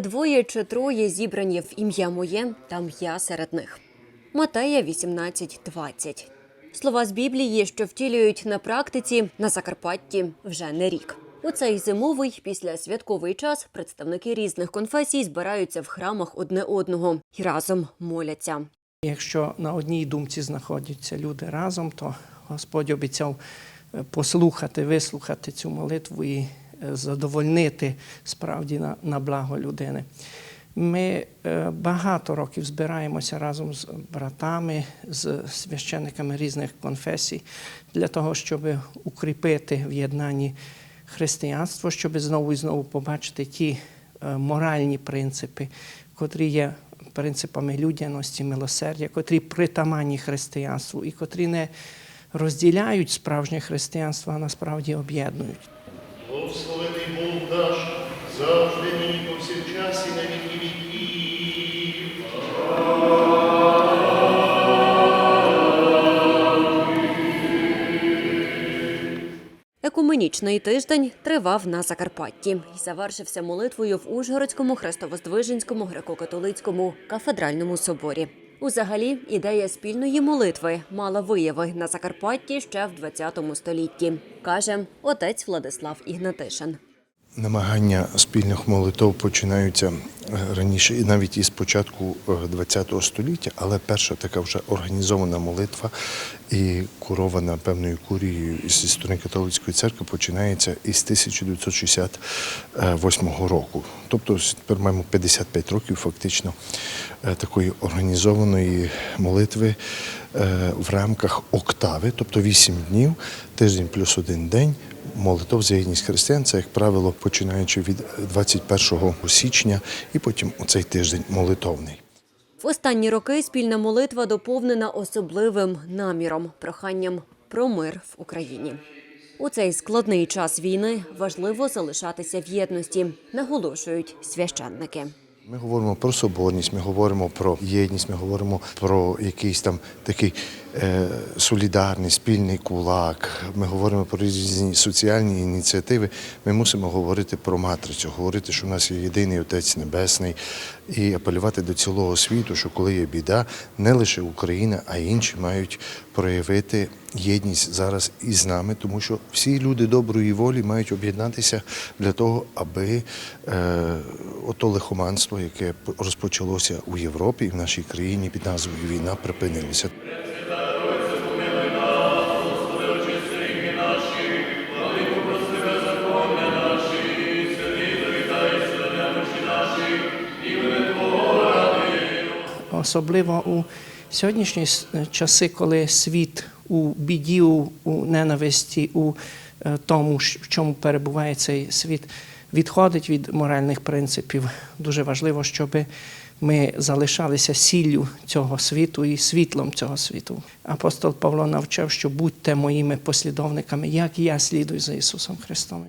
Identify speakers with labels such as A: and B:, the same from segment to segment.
A: Двоє чи троє зібрані в ім'я моє, там я серед них. Матея 18.20. Слова з Біблії, що втілюють на практиці на Закарпатті вже не рік. У цей зимовий після святковий час представники різних конфесій збираються в храмах одне одного і разом моляться.
B: Якщо на одній думці знаходяться люди разом, то Господь обіцяв е, послухати, вислухати цю молитву і задовольнити справді на, на благо людини. Ми е, багато років збираємося разом з братами, з священниками різних конфесій для того, щоб укріпити в єднанні християнство, щоб знову і знову побачити ті е, моральні принципи, котрі є принципами людяності, милосердя, котрі притаманні християнству і котрі не розділяють справжнє християнство, а насправді об'єднують.
C: Благословений Бог наш, завжди нині повсякчас і на віки віків.
A: Екуменічний тиждень тривав на Закарпатті і завершився молитвою в Ужгородському Хрестовоздвиженському греко-католицькому кафедральному соборі. Узагалі, ідея спільної молитви мала вияви на Закарпатті ще в 20 столітті, каже отець Владислав Ігнатишин.
C: Намагання спільних молитов починаються е, раніше, і навіть із початку ХХ століття, але перша така вже організована молитва і курована певною курією із сторони католицької церкви починається із 1968 року. Тобто тепер маємо 55 років фактично е, такої організованої молитви е, в рамках октави, тобто 8 днів, тиждень плюс один день. Молитов за єдність християн це, як правило, починаючи від 21 січня і потім у цей тиждень молитовний.
A: В останні роки спільна молитва доповнена особливим наміром проханням про мир в Україні. У цей складний час війни важливо залишатися в єдності, наголошують священники.
C: Ми говоримо про соборність, ми говоримо про єдність, ми говоримо про якийсь там такий е, солідарний, спільний кулак. Ми говоримо про різні соціальні ініціативи. Ми мусимо говорити про матрицю, говорити, що в нас є єдиний Отець Небесний, і апелювати до цілого світу, що коли є біда, не лише Україна, а й інші мають проявити єдність зараз із нами, тому що всі люди доброї волі мають об'єднатися для того, аби е, ото лихоманство, яке розпочалося у Європі і в нашій країні під назвою війна, припинилося.
B: Особливо у сьогоднішні часи, коли світ у біді, у, ненависті, у е, тому, в чому перебуває цей світ, відходить від моральних принципів. Дуже важливо, щоб ми залишалися сіллю цього світу і світлом цього світу. Апостол Павло навчав, що будьте моїми послідовниками, як я слідую за Ісусом Христом.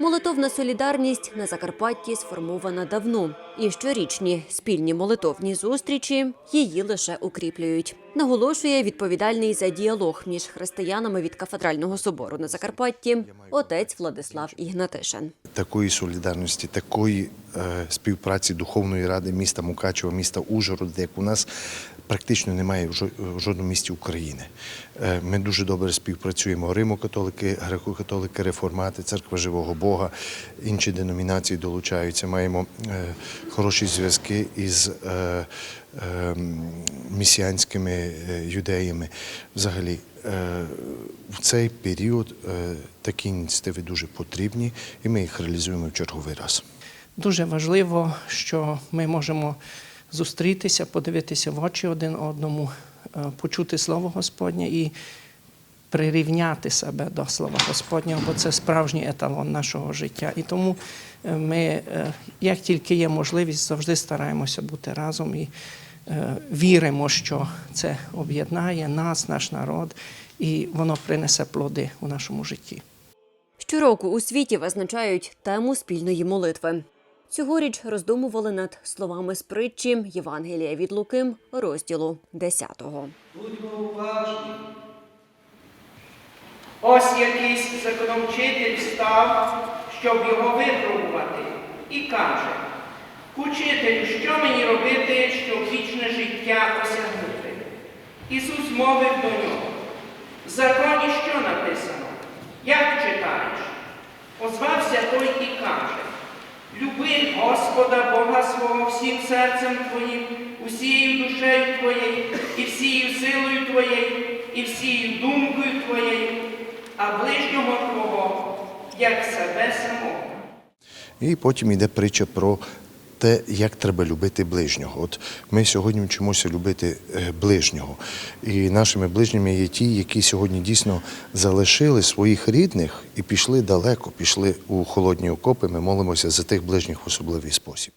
A: Молитовна солідарність на Закарпатті сформована давно, і щорічні спільні молитовні зустрічі її лише укріплюють. Наголошує відповідальний за діалог між християнами від кафедрального собору на Закарпатті отець Владислав Ігнатишин.
C: такої солідарності, такої е, співпраці Духовної ради міста Мукачева, міста Ужгород, як у нас практично немає в жо- в жодному місті України. Е, ми дуже добре співпрацюємо. Римо-католики, греко-католики, реформати, церква живого Бога, інші деномінації долучаються. Маємо е, хороші зв'язки із е, місіанськими е, юдеями. Взагалі, в цей період такі ініціативи дуже потрібні, і ми їх реалізуємо в черговий раз.
B: Дуже важливо, що ми можемо зустрітися, подивитися в очі один одному, е, почути Слово Господнє і прирівняти себе до Слова Господнього, бо це справжній еталон нашого життя. І тому е, ми, е, як тільки є можливість, завжди стараємося бути разом і віримо, що це об'єднає нас, наш народ, і воно принесе плоди у нашому житті.
A: Щороку у світі визначають тему спільної молитви. Цьогоріч роздумували над словами з притчі Євангелія від Луки, розділу 10.
B: Будьмо уважні. Ось якийсь законовчитель став, щоб його випробувати, і каже:
D: Учителю, що мені робити, щоб вічне життя осягнути? Ісус мовив до нього. В законі що написано? Як читаєш? Озвався той і каже: Люби Господа Бога свого всім серцем твоїм, усією душею твоєю, і всією силою твоєю, і всією думкою твоєю, а ближнього твого, як себе самого.
C: І потім йде притча про те, як треба любити ближнього. От ми сьогодні вчимося любити е, ближнього. І нашими ближніми є ті, які сьогодні дійсно залишили своїх рідних і пішли далеко, пішли у холодні окопи. Ми молимося за тих ближніх в особливий спосіб.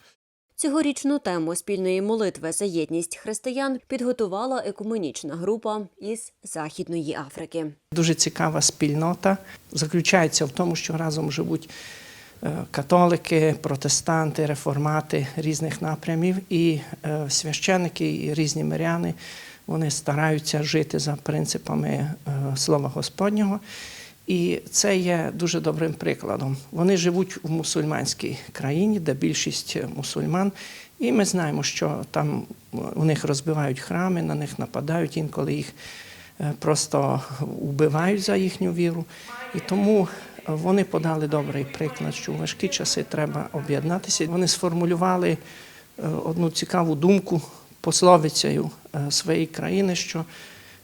A: Цьогорічну тему спільної молитви за єдність християн підготувала екуменічна група із Західної Африки.
B: Дуже цікава спільнота заключається в тому, що разом живуть католики, протестанти, реформати різних напрямів, і е, священики, і різні миряни. Вони стараються жити за принципами е, Слова Господнього. І це є дуже добрим прикладом. Вони живуть у мусульманській країні, де більшість мусульман, і ми знаємо, що там у них розбивають храми, на них нападають, інколи їх е, просто вбивають за їхню віру. І тому вони подали добрий приклад, що у важкі часи треба об'єднатися. Вони сформулювали е, одну цікаву думку пословицею е, своєї країни, що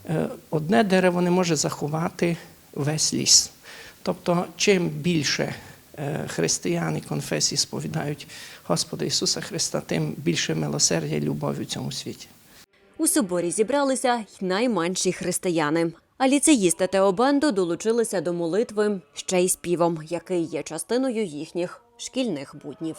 B: е, одне дерево не може заховати весь ліс. Тобто, чим більше християн і конфесій сповідають Господа Ісуса Христа, тим більше милосердя і любові в цьому світі.
A: У соборі зібралися й найменші християни. А ліцеїсти Теобенду долучилися до молитви ще й співом, який є частиною їхніх шкільних буднів.